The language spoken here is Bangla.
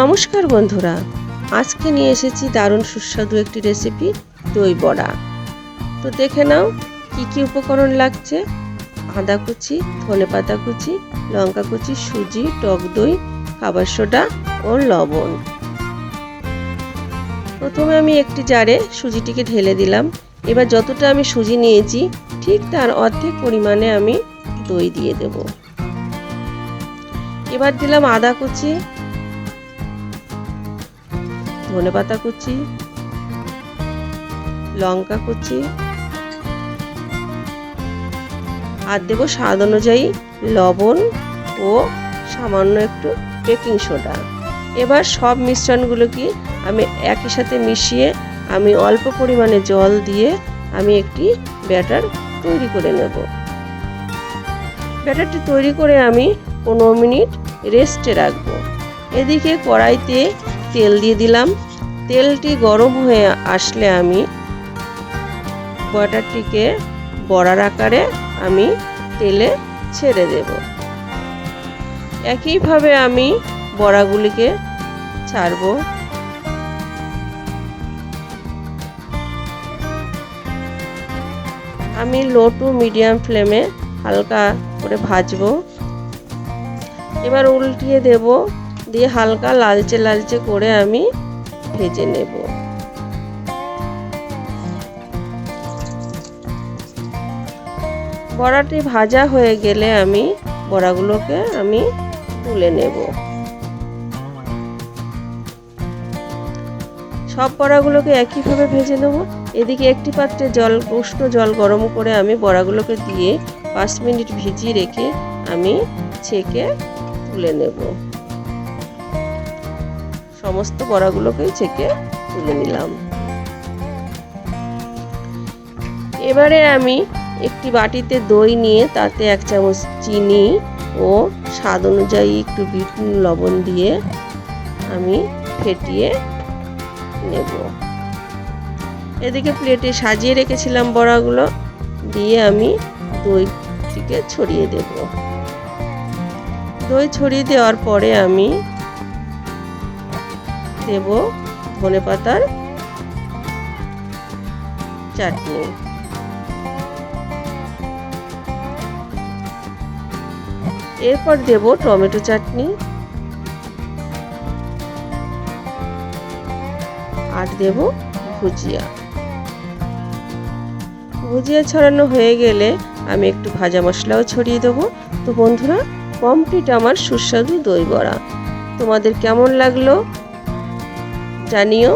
নমস্কার বন্ধুরা, আজকে নিয়ে এসেছি দারুণ সুস্বাদু একটি রেসিপি দই বড়া। তো দেখে নাও, কি কি উপকরণ লাগছে? আদা কুচি, ধনে পাতা কুচি, লঙ্কা কুচি, সুজি, টক দই, খাবার সোডা ও লবণ। প্রথমে আমি একটি জারে সুজিটিকে ঢেলে দিলাম। এবার যতটা আমি সুজি নিয়েছি, ঠিক তার অর্ধেক পরিমাণে আমি দই দিয়ে দেব। এবার দিলাম আদা কুচি ধনে পাতা কুচি, লঙ্কা কুচি। আর দেব স্বাদ অনুযায়ী লবণ ও সামান্য একটু বেকিং সোডা। এবার সব মিশ্রণগুলোকে আমি একই সাথে মিশিয়ে আমি অল্প পরিমাণে জল দিয়ে আমি একটি ব্যাটার তৈরি করে নেব। ব্যাটারটি তৈরি করে আমি পনেরো মিনিট রেস্টে রাখব। এদিকে কড়াইতে তেল দিয়ে দিলাম। তেলটি গরম হয়ে আসলে আমি ব্যাটারটিকে বড়ার আকারে আমি তেলে ছেড়ে দেব। একইভাবে আমি বড়াগুলিকে ছাড়বো। আমি লো টু মিডিয়াম ফ্লেমে হালকা করে ভাজবো। এবার উল্টিয়ে দেব দিয়ে হালকা লালচে লালচে করে আমি ভেজে নেব। বড়াটি ভাজা হয়ে গেলে আমি বড়াগুলোকে আমি তুলে নেব। সব বড়াগুলোকে একইভাবে ভেজে নেব। এদিকে একটি পাত্রে জল, উষ্ণ জল গরম করে আমি বড়াগুলোকে দিয়ে পাঁচ মিনিট ভিজিয়ে রেখে আমি ছেঁকে তুলে নেব। সমস্ত বড়াগুলোকেই ছেঁকে তুলে নিলাম। এবারে আমি একটি বাটিতে দই নিয়ে তাতে এক চামচ চিনি ও স্বাদ অনুযায়ী একটু বিট লবণ দিয়ে আমি ফেটিয়ে নেব। এদিকে প্লেটে সাজিয়ে রেখেছিলাম বড়াগুলো, দিয়ে আমি দইটিকে ছড়িয়ে দেব। দই ছড়িয়ে দেওয়ার পরে আমি দেব ধনে পাতার চাটনি। এরপর দেব টমেটো চাটনি। আর দেব ভুজিয়া। ভুজিয়া ছড়ানো হয়ে গেলে আমি একটু ভাজা মশলাও ছড়িয়ে দেবো। তো বন্ধুরা কমপ্লিট আমার সুস্বাদু দই বড়া। তোমাদের কেমন লাগল? জানিও